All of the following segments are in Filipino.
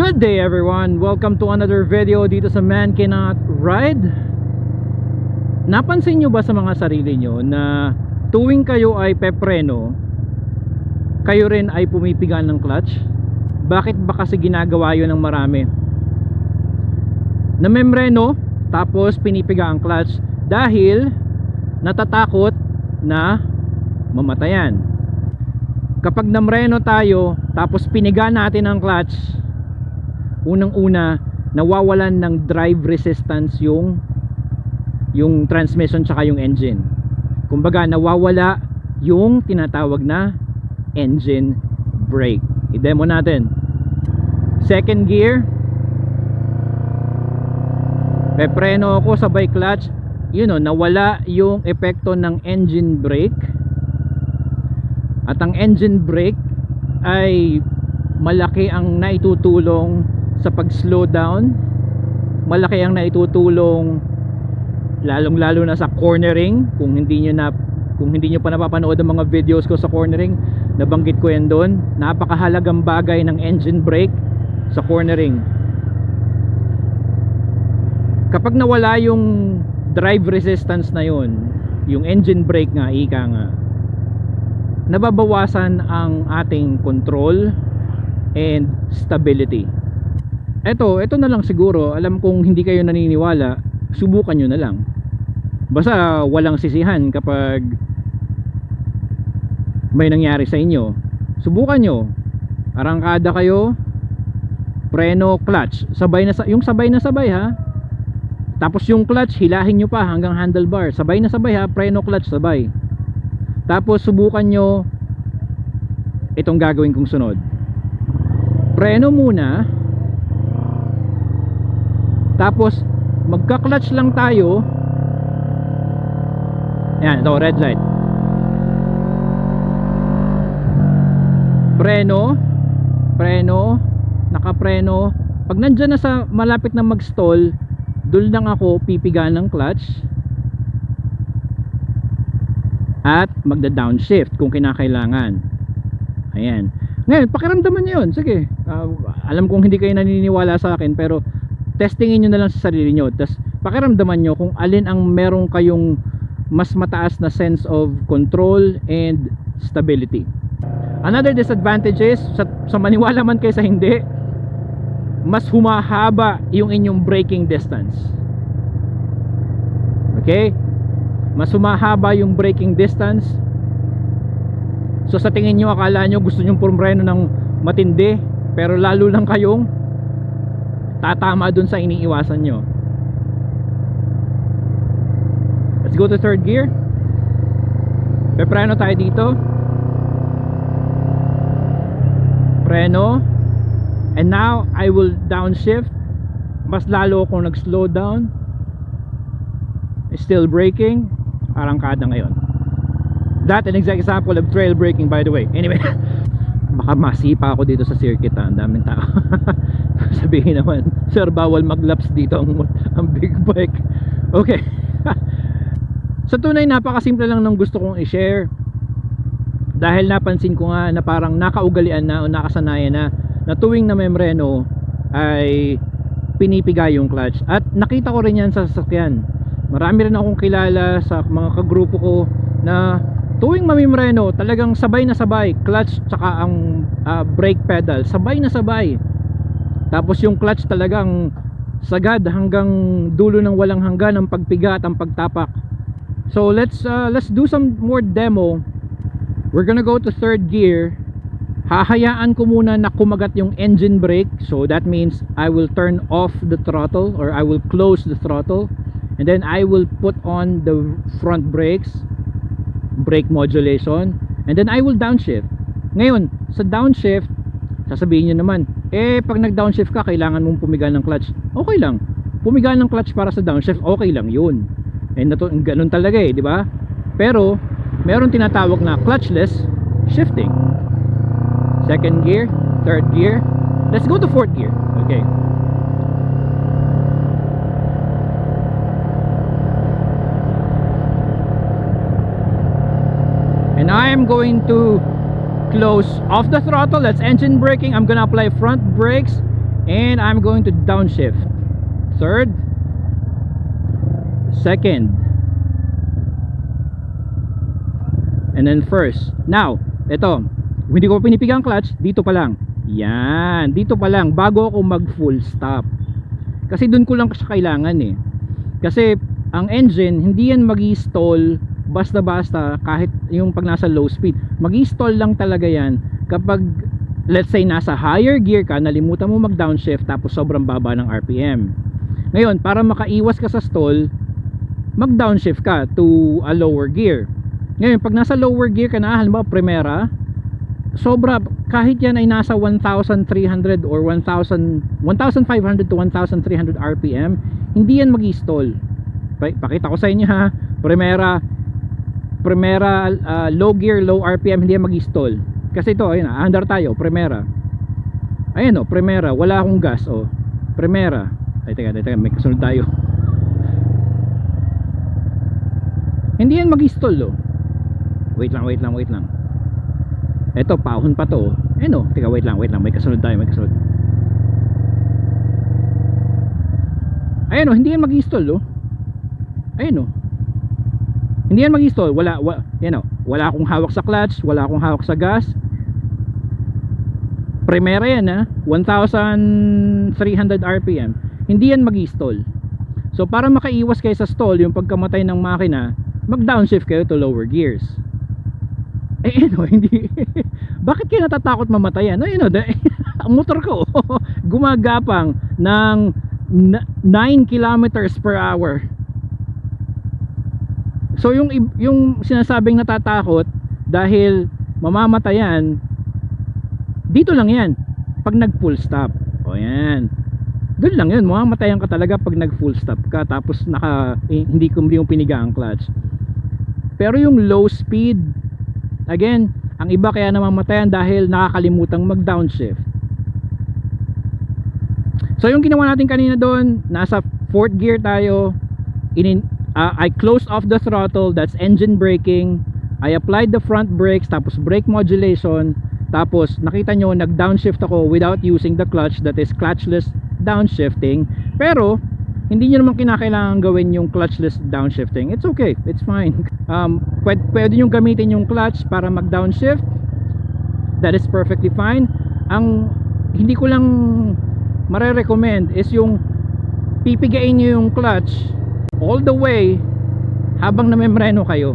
Good day everyone! Welcome to another video dito sa Man Cannot Ride Napansin nyo ba sa mga sarili nyo na tuwing kayo ay pepreno kayo rin ay pumipiga ng clutch? Bakit ba kasi ginagawa yun ng marami? Namemreno tapos pinipiga ang clutch dahil natatakot na mamatayan kapag namreno tayo tapos piniga natin ang clutch unang una nawawalan ng drive resistance yung yung transmission tsaka yung engine. Kumbaga nawawala yung tinatawag na engine brake. I-demo natin. Second gear. Pepreno ako sabay clutch. Yun o nawala yung epekto ng engine brake. At ang engine brake ay malaki ang naitutulong sa pag slow down malaki ang naitutulong lalong lalo na sa cornering. Kung hindi nyo na kung hindi nyo pa napapanood ang mga videos ko sa cornering nabanggit ko yan doon. Napakahalagang bagay ng engine brake sa cornering. Kapag nawala yung drive resistance na yun yung engine brake nga ika nga nababawasan ang ating control and stability eto, eto na lang siguro. Alam kong hindi kayo naniniwala. Subukan nyo na lang. Basta walang sisihan kapag may nangyari sa inyo. Subukan nyo. Arangkada kayo. Preno clutch. Sabay na yung sabay na sabay ha? Tapos yung clutch hilahin nyo pa hanggang handlebar. Sabay na sabay ha? Preno clutch sabay. Tapos subukan nyo itong gagawin kong sunod. Preno muna tapos magka-clutch lang tayo. Yan ito red light. Preno. Preno. Nakapreno. Pag nandyan na sa malapit na mag-stall doon lang ako pipiga ng clutch. At magda downshift kung kinakailangan. Ayan. Ngayon pakiramdaman nyo yun. Sige Ah, alam kong hindi kayo naniniwala sa akin pero testingin nyo na lang sa sarili nyo. Tapos pakiramdaman nyo kung alin ang meron kayong mas mataas na sense of control and stability. Another disadvantage is sa, sa maniwala man kayo sa hindi mas humahaba yung inyong braking distance. Okay? Mas humahaba yung braking distance. So sa tingin nyo akala nyo gusto nyo pumreno ng matindi pero lalo lang kayong tatama dun sa iniiwasan nyo. Let's go to third gear. Pepreno tayo dito. Preno. And now I will downshift. Mas lalo akong nag slow down still braking. Arangkada ngayon. That an exact example of trail braking by the way. Anyway baka masipa ako dito sa circuit ha. ang daming tao sabihin naman sir bawal maglaps dito ang, ang big bike. Okay. Sa tunay napakasimple lang ng gusto kong i-share. Dahil napansin ko nga na parang nakaugalian na o nakasanayan na na tuwing na membreno ay pinipiga yung clutch. At nakita ko rin yan sa sasakyan. Marami rin akong kilala sa mga kagrupo ko na tuwing mamimreno talagang sabay na sabay clutch tsaka ang ah, brake pedal sabay na sabay tapos yung clutch talagang sagad hanggang dulo ng walang hanggan ang pagpiga at ang pagtapak. So let's uh, let's do some more demo. We're gonna go to third gear. Hahayaan ko muna na kumagat yung engine brake. So that means I will turn off the throttle or I will close the throttle. And then I will put on the front brakes brake modulation. And then I will downshift. Ngayon sa downshift sasabihin nyo naman eh pag nag downshift ka kailangan mong pumiga ng clutch. Okay lang. Pumiga ng clutch para sa downshift okay lang yun. Eh nato, ganun talaga eh di ba? Pero meron tinatawag na clutchless shifting. Second gear third gear. Let's go to fourth gear. Okay. And I am going to close off the throttle. That's engine braking. I'm gonna apply front brakes and I'm going to downshift. Third second and then first. Now ito hindi ko pa pinipigang clutch dito pa lang. Yan dito pa lang bago ako mag full stop. Kasi dun ko lang siya kailangan eh. Kasi ang engine hindi yan mag stall basta basta kahit yung pag nasa low speed mag stall lang talaga yan. Kapag let's say nasa higher gear ka nalimutan mo mag downshift tapos sobrang baba ng RPM ngayon para makaiwas ka sa stall mag downshift ka to a lower gear. Ngayon pag nasa lower gear ka na halimbawa primera sobra kahit yan ay nasa 1,300 or 1,000 1,500 to 1,300 RPM hindi yan mag stall pakita ko sa inyo ha? Primera primera uh, low gear low RPM hindi yan mag stall kasi ito ayun under tayo primera. Ayun o primera wala akong gas o primera. Ay teka teka may kasunod tayo. Hindi yan mag stall o wait lang wait lang wait lang. Eto pahon pa to ayun o teka wait lang wait lang may kasunod tayo may kasunod. Ayun o hindi yan mag stall o ayun o hindi yan mag stall wala, wala yan o. Wala akong hawak sa clutch wala akong hawak sa gas. Primera yan ha? 1300 rpm hindi yan mag stall so para makaiwas kayo sa stall yung pagkamatay ng makina mag downshift kayo to lower gears. Eh ano hindi. Bakit kayo natatakot mamatayan no, you know, ang motor ko gumagapang ng 9 kilometers per hour So yung yung sinasabing natatakot dahil mamamatayan dito lang 'yan pag nag full stop. O yan. Doon lang 'yun, mamamatayan ka talaga pag nag full stop ka tapos naka eh, hindi ko yung piniga ang clutch. Pero yung low speed again, ang iba kaya namamatayan dahil nakakalimutang mag downshift. So yung ginawa natin kanina doon, nasa fourth gear tayo, inin uh, I closed off the throttle that's engine braking. I applied the front brakes tapos brake modulation. Tapos nakita nyo nag downshift ako without using the clutch that is clutchless downshifting. Pero hindi nyo naman kinakailangan gawin yung clutchless downshifting. It's okay it's fine. Um, pwede, pwede nyo gamitin yung clutch para mag downshift that is perfectly fine. Ang hindi ko lang mare-recommend is yung pipigain nyo yung clutch all the way habang namemreno kayo.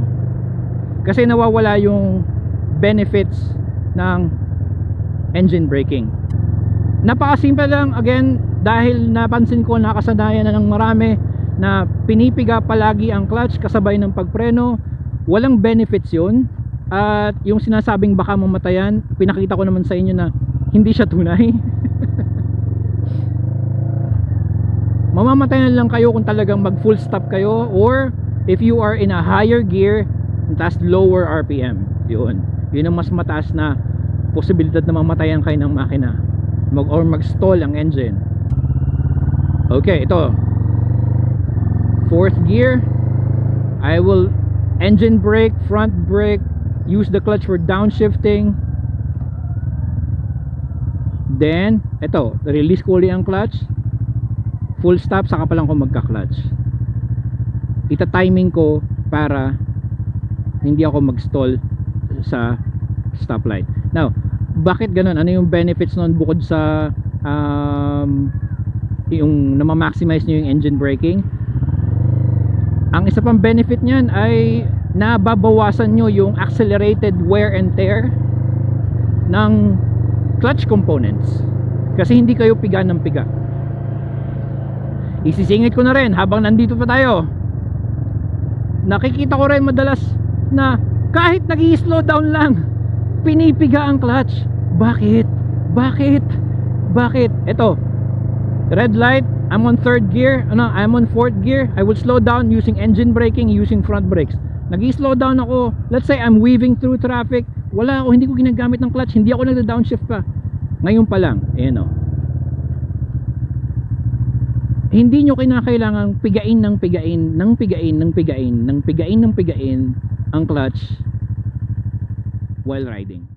Kasi nawawala yung benefits ng engine braking. Napakasimple lang again dahil napansin ko nakasanayan na ng marami na pinipiga palagi ang clutch kasabay ng pagpreno walang benefits yun. At yung sinasabing baka mamatayan pinakita ko naman sa inyo na hindi siya tunay mamamatay na lang kayo kung talagang mag full stop kayo or if you are in a higher gear tas lower RPM yun. Yun ang mas mataas na posibilidad na mamatayan kayo ng makina. Mag or mag stall ang engine. Okay ito. Fourth gear. I will engine brake front brake use the clutch for downshifting. Then ito release ko ulit ang clutch full stop saka pa lang ako magka-clutch. Ita timing ko para hindi ako mag-stall sa stoplight. Now bakit ganun? Ano yung benefits nun bukod sa um, yung namamaximize nyo yung engine braking? Ang isa pang benefit niyan ay nababawasan nyo yung accelerated wear and tear ng clutch components. Kasi hindi kayo piga ng piga isisingit ko na rin habang nandito pa tayo. Nakikita ko rin madalas na kahit nag slow down lang pinipiga ang clutch. Bakit? bakit? bakit? eto red light I'm on third gear ano, I'm on fourth gear. I will slow down using engine braking using front brakes. Nag slow down ako. Let's say I'm weaving through traffic. Wala ako hindi ko ginagamit ng clutch. Hindi ako nagda downshift pa. Ngayon pa lang ayan o hindi nyo kinakailangang pigain ng pigain ng pigain ng pigain ng pigain ng pigain ang clutch while riding